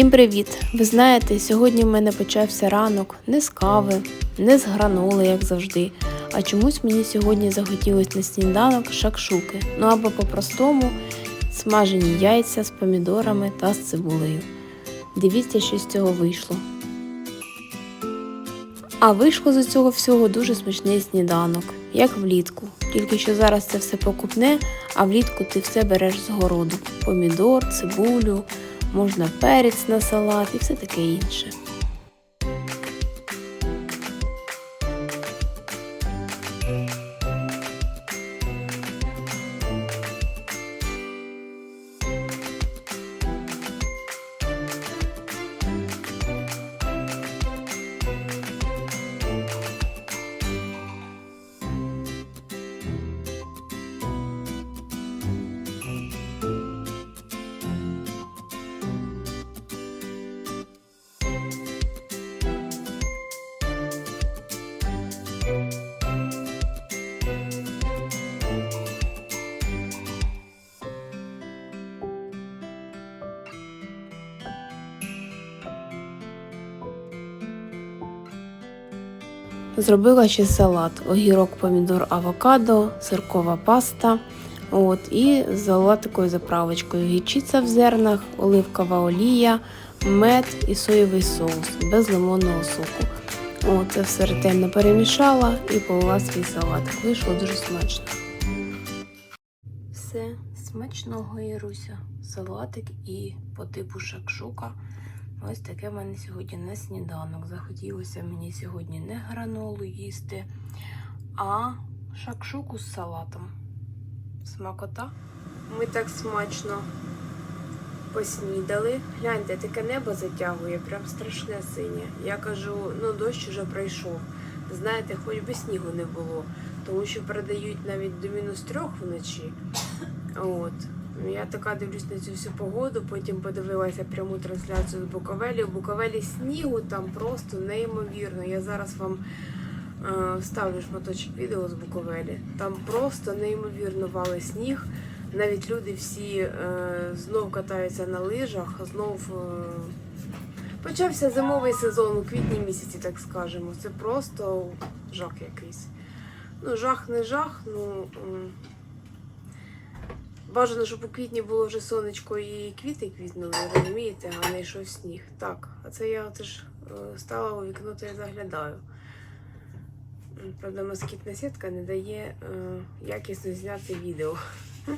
Всім привіт! Ви знаєте, сьогодні в мене почався ранок не з кави, не з граноли, як завжди. А чомусь мені сьогодні захотілося на сніданок шакшуки. Ну або по-простому смажені яйця з помідорами та з цибулею. Дивіться, що з цього вийшло. А вийшло з цього всього дуже смачний сніданок, як влітку. Тільки що зараз це все покупне, а влітку ти все береш з городу: помідор, цибулю, можна перець на салат і все таке інше. Зробила ще салат: огірок, помідор, авокадо, сиркова паста. От, і залила такою заправочкою гірчиця в зернах, оливкова олія, мед і соєвий соус без лимонного соку. От, це все ретельно перемішала і полила свій салатик. Вийшло дуже смачно. Все, смачного Іруся. Салатик і по типу шакшука. Ось таке в мене сьогодні на сніданок. Захотілося мені сьогодні не гранолу їсти, а шакшуку з салатом. Смакота. Ми так смачно поснідали. Гляньте, таке небо затягує, прям страшне синє. Я кажу, ну дощ уже пройшов. Знаєте, хоч би снігу не було, тому що передають навіть до мінус трьох вночі. От. Я така дивлюсь на цю всю погоду, потім подивилася пряму трансляцію з Буковелі. У Буковелі снігу там просто неймовірно. Я зараз вам е, вставлю шматочок відео з Буковелі. Там просто неймовірно вали сніг. Навіть люди всі е, знов катаються на лижах, знов е, почався зимовий сезон у квітні місяці, так скажемо. Це просто жах якийсь. Ну, жах не жах, ну. м, Бажано, щоб у квітні було вже сонечко і квіти квітнули, розумієте, а не йшов сніг. Так, а це я теж стала у вікно та й заглядаю. Правда, москітна сітка не дає е, якісно зняти відео.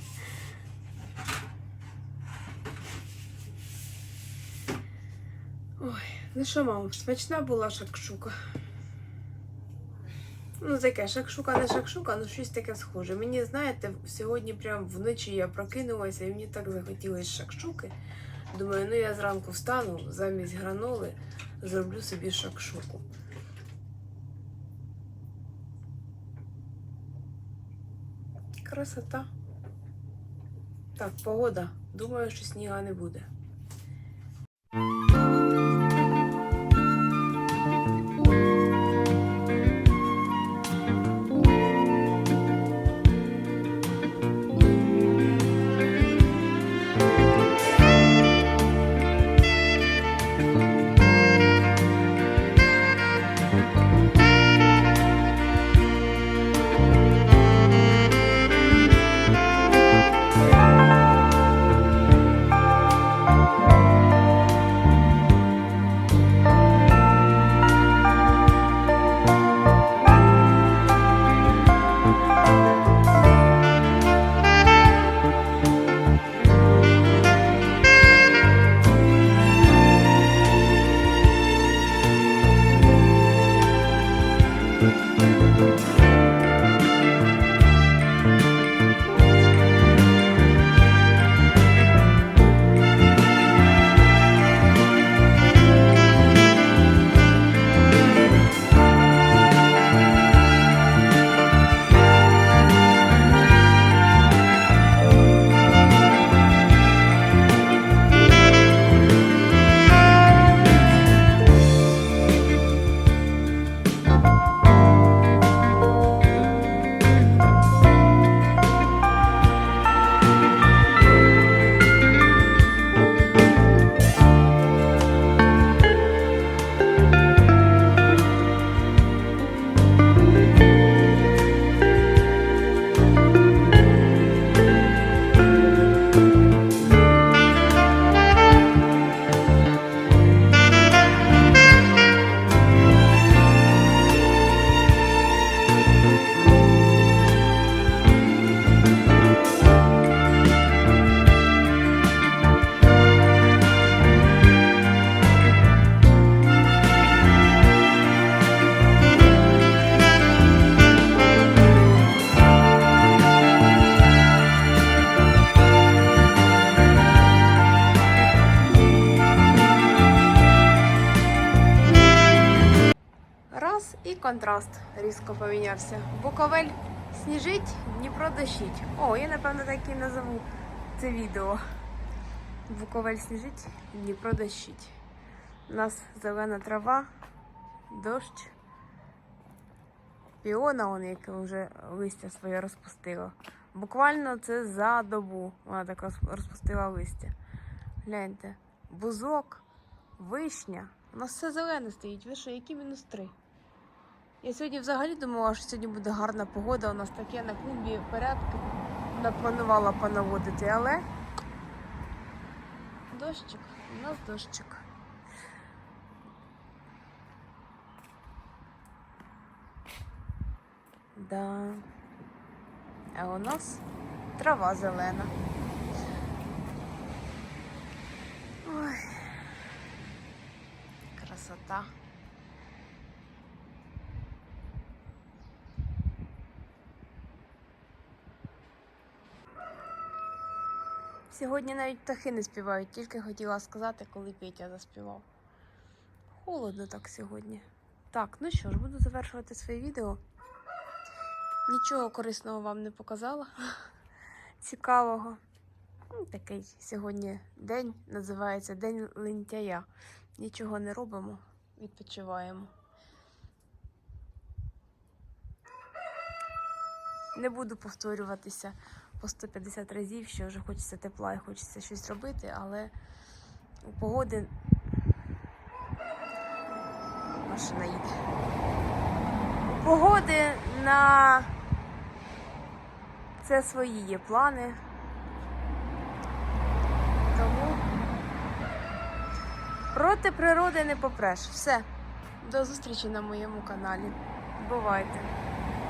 Ой, ну що, мам, смачна була шакшука. Ну, таке шакшука, не шакшука, ну щось таке схоже. Мені, знаєте, сьогодні прям вночі я прокинулася і мені так захотілося шакшуки. Думаю, ну я зранку встану, замість граноли зроблю собі шакшуку. Красота. Так, погода. Думаю, що сніга не буде. Контраст різко помінявся. Буковель сніжить, Дніпро дощить. О, я напевно так і назову це відео. Буковель сніжить, Дніпро дощить. У нас зелена трава, дощ. Піона, он, яке вже листя своє розпустила. Буквально це за добу вона так розпустила листя. Гляньте, бузок, вишня. У нас все зелене стоїть. Ви що, які мінус три? Я сьогодні взагалі думала, що сьогодні буде гарна погода. У нас таке на клумбі порядки напланувала понаводити, але дощик, у нас дощик. Да. А у нас трава зелена. Ой. Красота. Сьогодні навіть птахи не співають, тільки хотіла сказати, коли Петя заспівав. Холодно так сьогодні. Так, ну що ж, буду завершувати своє відео. Нічого корисного вам не показала. Цікавого. Ну, Такий сьогодні день називається День лентяя. Нічого не робимо, відпочиваємо. Не буду повторюватися по 150 разів, що вже хочеться тепла і хочеться щось робити, але у погоди машина їде. У погоди на це свої є плани. Тому проти природи не попреш. Все. До зустрічі на моєму каналі. Бувайте!